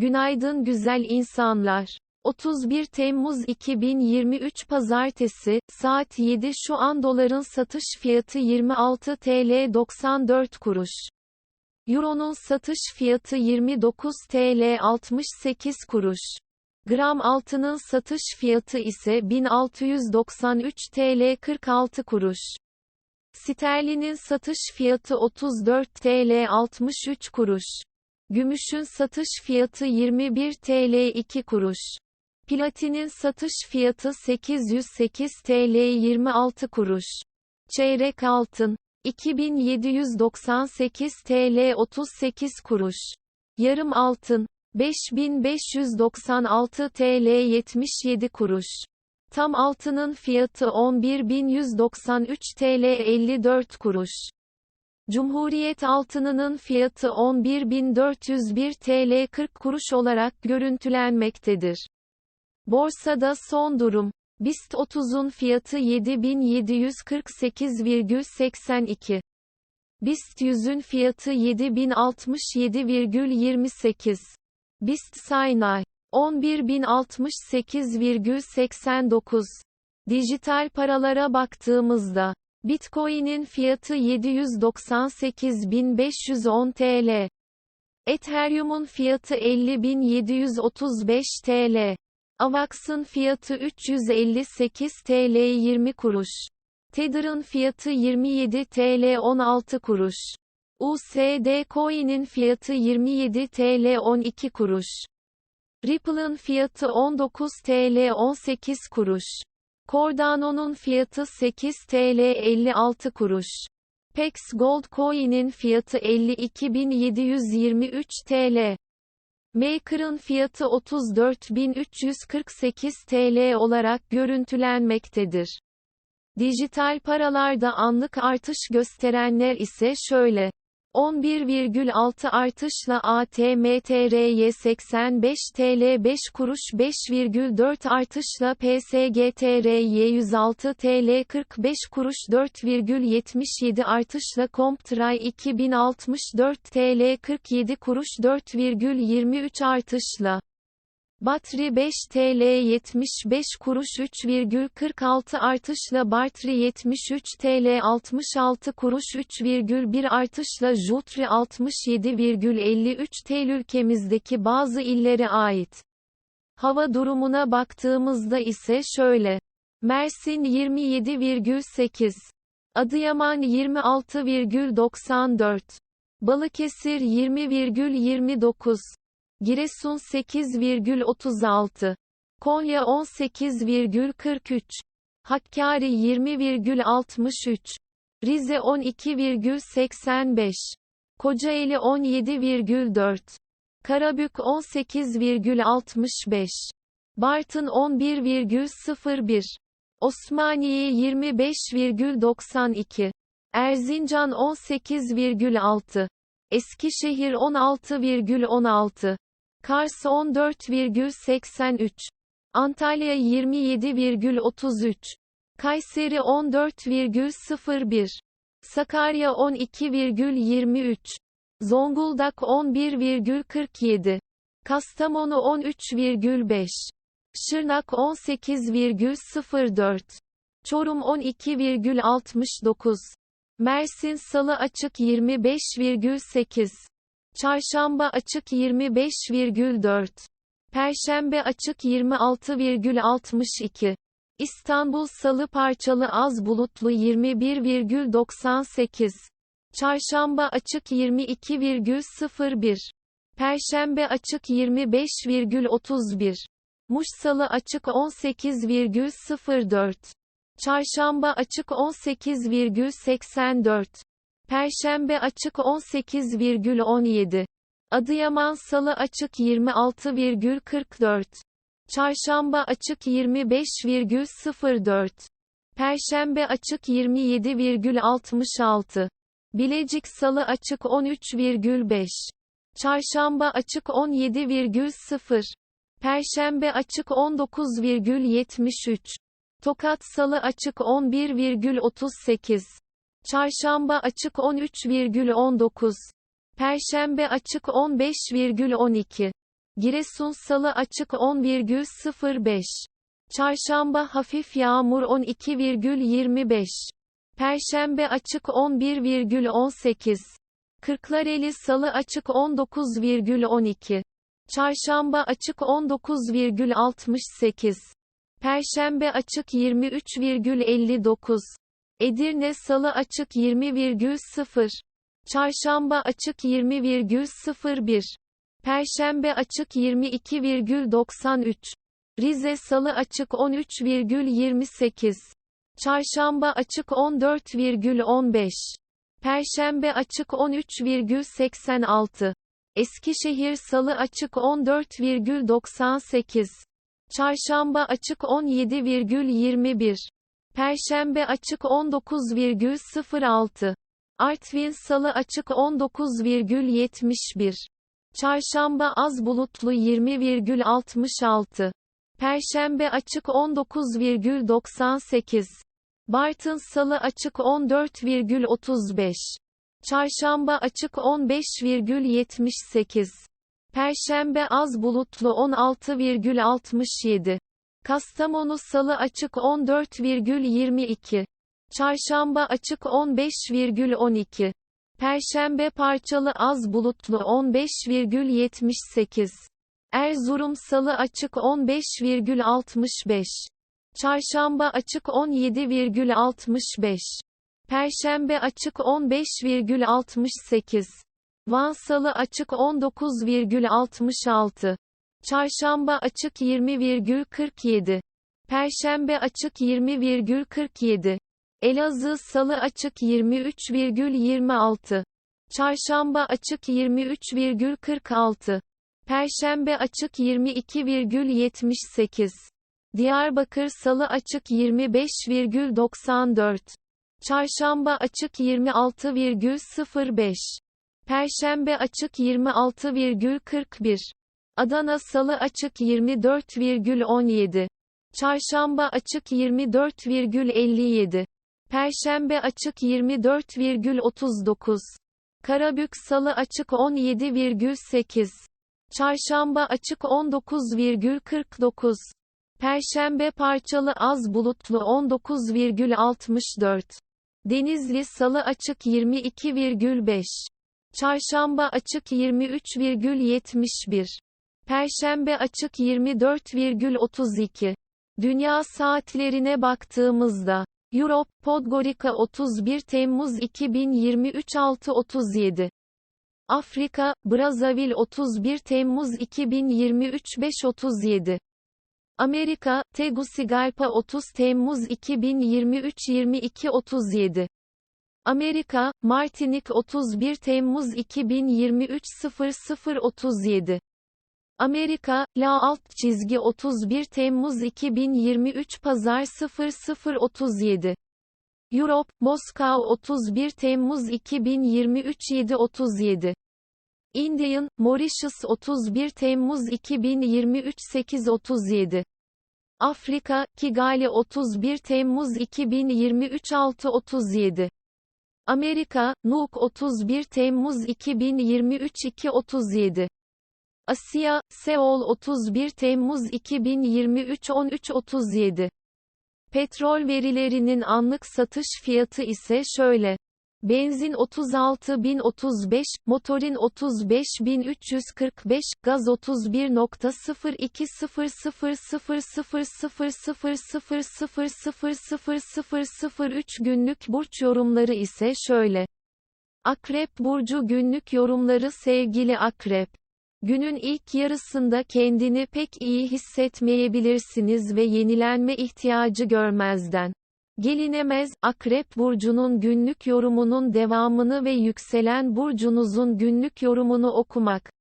Günaydın güzel insanlar. 31 Temmuz 2023 Pazartesi, saat 7 şu an doların satış fiyatı 26 TL 94 kuruş. Euro'nun satış fiyatı 29 TL 68 kuruş. Gram altının satış fiyatı ise 1693 TL 46 kuruş. Sterlinin satış fiyatı 34 TL 63 kuruş. Gümüşün satış fiyatı 21 TL 2 kuruş. Platinin satış fiyatı 808 TL 26 kuruş. Çeyrek altın 2798 TL 38 kuruş. Yarım altın 5596 TL 77 kuruş. Tam altının fiyatı 11193 TL 54 kuruş. Cumhuriyet altınının fiyatı 11401 TL 40 kuruş olarak görüntülenmektedir. Borsada son durum. BIST 30'un fiyatı 7748,82. BIST 100'ün fiyatı 7067,28. BIST Saynay 11068,89. Dijital paralara baktığımızda Bitcoin'in fiyatı 798.510 TL. Ethereum'un fiyatı 50.735 TL. Avax'ın fiyatı 358 TL 20 kuruş. Tether'ın fiyatı 27 TL 16 kuruş. USD Coin'in fiyatı 27 TL 12 kuruş. Ripple'ın fiyatı 19 TL 18 kuruş. Cardano'nun fiyatı 8 TL 56 kuruş. Pex Gold Coin'in fiyatı 52.723 TL. Maker'ın fiyatı 34.348 TL olarak görüntülenmektedir. Dijital paralarda anlık artış gösterenler ise şöyle. 11,6 artışla ATMTRY 85 TL 5 kuruş 5,4 artışla PSGTRY 106 TL 45 kuruş 4,77 artışla Comptray 2064 TL 47 kuruş 4,23 artışla Batri 5 TL 75 kuruş 3,46 artışla Bartri 73 TL 66 kuruş 3,1 artışla Jutri 67,53 TL ülkemizdeki bazı illere ait. Hava durumuna baktığımızda ise şöyle. Mersin 27,8. Adıyaman 26,94. Balıkesir 20,29. Giresun 8,36. Konya 18,43. Hakkari 20,63. Rize 12,85. Kocaeli 17,4. Karabük 18,65. Bartın 11,01. Osmaniye 25,92. Erzincan 18,6. Eskişehir 16,16. Kars 14,83. Antalya 27,33. Kayseri 14,01. Sakarya 12,23. Zonguldak 11,47. Kastamonu 13,5. Şırnak 18,04. Çorum 12,69. Mersin Salı açık 25,8. Çarşamba açık 25,4. Perşembe açık 26,62. İstanbul Salı parçalı az bulutlu 21,98. Çarşamba açık 22,01. Perşembe açık 25,31. Muş Salı açık 18,04. Çarşamba açık 18,84. Perşembe açık 18,17. Adıyaman Salı açık 26,44. Çarşamba açık 25,04. Perşembe açık 27,66. Bilecik Salı açık 13,5. Çarşamba açık 17,0. Perşembe açık 19,73. Tokat Salı açık 11,38. Çarşamba açık 13,19. Perşembe açık 15,12. Giresun Salı açık 10,05. Çarşamba hafif yağmur 12,25. Perşembe açık 11,18. Kırklareli Salı açık 19,12. Çarşamba açık 19,68. Perşembe açık 23,59. Edirne Salı açık 20,0. Çarşamba açık 20,01. Perşembe açık 22,93. Rize Salı açık 13,28. Çarşamba açık 14,15. Perşembe açık 13,86. Eskişehir Salı açık 14,98. Çarşamba açık 17,21. Perşembe açık 19,06. Artvin Salı açık 19,71. Çarşamba az bulutlu 20,66. Perşembe açık 19,98. Bartın Salı açık 14,35. Çarşamba açık 15,78. Perşembe az bulutlu 16,67. Kastamonu Salı açık 14,22. Çarşamba açık 15,12. Perşembe parçalı az bulutlu 15,78. Erzurum Salı açık 15,65. Çarşamba açık 17,65. Perşembe açık 15,68. Van Salı açık 19,66. Çarşamba açık 20,47. Perşembe açık 20,47. Elazığ Salı açık 23,26. Çarşamba açık 23,46. Perşembe açık 22,78. Diyarbakır Salı açık 25,94. Çarşamba açık 26,05. Perşembe açık 26,41. Adana Salı açık 24,17. Çarşamba açık 24,57. Perşembe açık 24,39. Karabük Salı açık 17,8. Çarşamba açık 19,49. Perşembe parçalı az bulutlu 19,64. Denizli Salı açık 22,5. Çarşamba açık 23,71. Perşembe açık 24,32. Dünya saatlerine baktığımızda Europe, Podgorica 31 Temmuz 2023 6.37 Afrika, Brazzaville 31 Temmuz 2023 5.37 Amerika, Tegucigalpa 30 Temmuz 2023 22.37 Amerika, Martinik 31 Temmuz 2023 00.37 Amerika, La alt çizgi 31 Temmuz 2023 Pazar 0037 Europe, Moskova 31 Temmuz 2023 737 Indian, Mauritius 31 Temmuz 2023 837 Afrika, Kigali 31 Temmuz 2023 637 Amerika, Nuuk 31 Temmuz 2023 237 Asya, Seol 31 Temmuz 2023 13.37 Petrol verilerinin anlık satış fiyatı ise şöyle. Benzin 36.035, motorin 35.345, gaz 31.020000000000003 günlük burç yorumları ise şöyle. Akrep burcu günlük yorumları sevgili Akrep Günün ilk yarısında kendini pek iyi hissetmeyebilirsiniz ve yenilenme ihtiyacı görmezden gelinemez. Akrep burcunun günlük yorumunun devamını ve yükselen burcunuzun günlük yorumunu okumak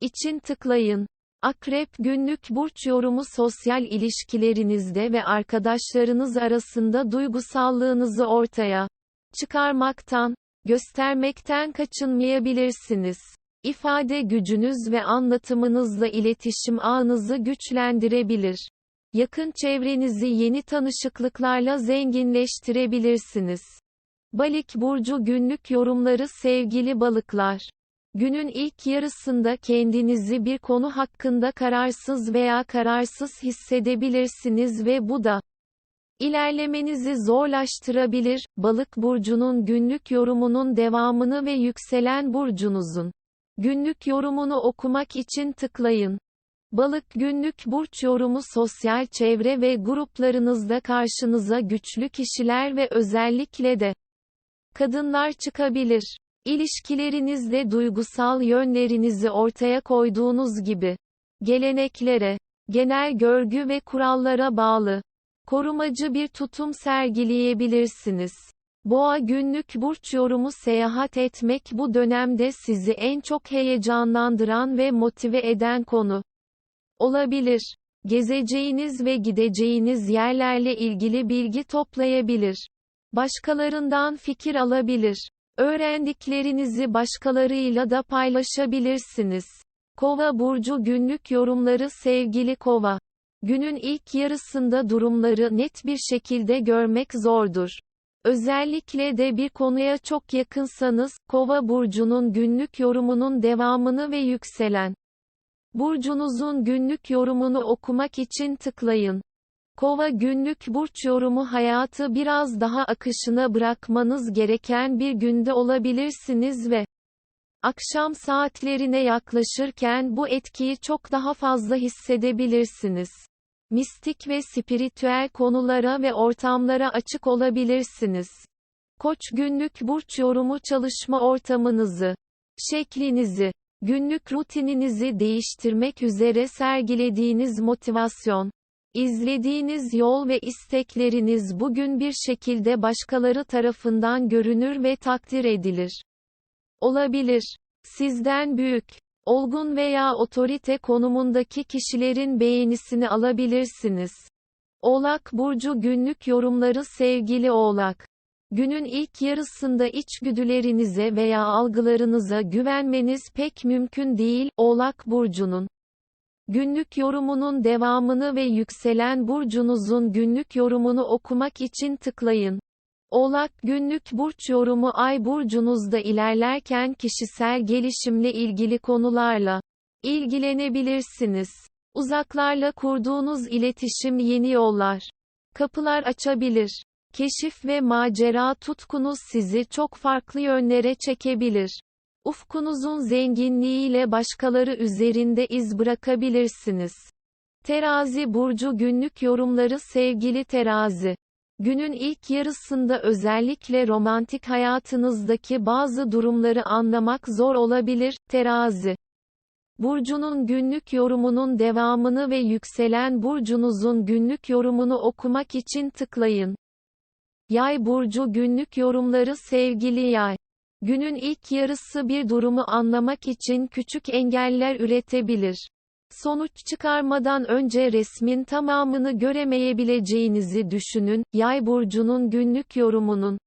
için tıklayın. Akrep günlük burç yorumu sosyal ilişkilerinizde ve arkadaşlarınız arasında duygusallığınızı ortaya çıkarmaktan, göstermekten kaçınmayabilirsiniz. İfade gücünüz ve anlatımınızla iletişim ağınızı güçlendirebilir. Yakın çevrenizi yeni tanışıklıklarla zenginleştirebilirsiniz. Balik burcu günlük yorumları sevgili balıklar Günün ilk yarısında kendinizi bir konu hakkında kararsız veya kararsız hissedebilirsiniz ve bu da ilerlemenizi zorlaştırabilir. Balık burcunun günlük yorumunun devamını ve yükselen burcunuzun günlük yorumunu okumak için tıklayın. Balık günlük burç yorumu sosyal çevre ve gruplarınızda karşınıza güçlü kişiler ve özellikle de kadınlar çıkabilir. İlişkilerinizde duygusal yönlerinizi ortaya koyduğunuz gibi geleneklere, genel görgü ve kurallara bağlı korumacı bir tutum sergileyebilirsiniz. Boğa günlük burç yorumu seyahat etmek bu dönemde sizi en çok heyecanlandıran ve motive eden konu olabilir. Gezeceğiniz ve gideceğiniz yerlerle ilgili bilgi toplayabilir. Başkalarından fikir alabilir. Öğrendiklerinizi başkalarıyla da paylaşabilirsiniz. Kova burcu günlük yorumları sevgili Kova. Günün ilk yarısında durumları net bir şekilde görmek zordur. Özellikle de bir konuya çok yakınsanız, Kova burcunun günlük yorumunun devamını ve yükselen burcunuzun günlük yorumunu okumak için tıklayın. Kova günlük burç yorumu hayatı biraz daha akışına bırakmanız gereken bir günde olabilirsiniz ve akşam saatlerine yaklaşırken bu etkiyi çok daha fazla hissedebilirsiniz. Mistik ve spiritüel konulara ve ortamlara açık olabilirsiniz. Koç günlük burç yorumu çalışma ortamınızı, şeklinizi, günlük rutininizi değiştirmek üzere sergilediğiniz motivasyon, İzlediğiniz yol ve istekleriniz bugün bir şekilde başkaları tarafından görünür ve takdir edilir. Olabilir. Sizden büyük, olgun veya otorite konumundaki kişilerin beğenisini alabilirsiniz. Oğlak Burcu günlük yorumları sevgili Oğlak. Günün ilk yarısında içgüdülerinize veya algılarınıza güvenmeniz pek mümkün değil, Oğlak Burcu'nun. Günlük yorumunun devamını ve yükselen burcunuzun günlük yorumunu okumak için tıklayın. Oğlak günlük burç yorumu ay burcunuzda ilerlerken kişisel gelişimle ilgili konularla ilgilenebilirsiniz. Uzaklarla kurduğunuz iletişim yeni yollar, kapılar açabilir. Keşif ve macera tutkunuz sizi çok farklı yönlere çekebilir. Ufkunuzun zenginliğiyle başkaları üzerinde iz bırakabilirsiniz. Terazi burcu günlük yorumları sevgili terazi. Günün ilk yarısında özellikle romantik hayatınızdaki bazı durumları anlamak zor olabilir, terazi. Burcunun günlük yorumunun devamını ve yükselen burcunuzun günlük yorumunu okumak için tıklayın. Yay burcu günlük yorumları sevgili yay. Günün ilk yarısı bir durumu anlamak için küçük engeller üretebilir. Sonuç çıkarmadan önce resmin tamamını göremeyebileceğinizi düşünün. Yay burcunun günlük yorumunun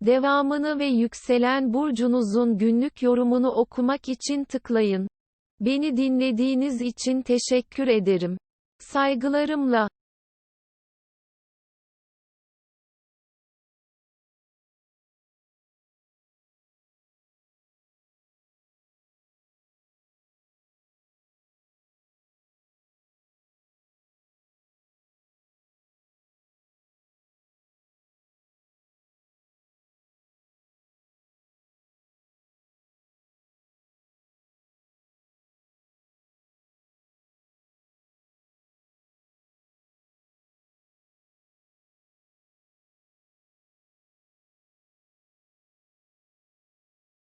devamını ve yükselen burcunuzun günlük yorumunu okumak için tıklayın. Beni dinlediğiniz için teşekkür ederim. Saygılarımla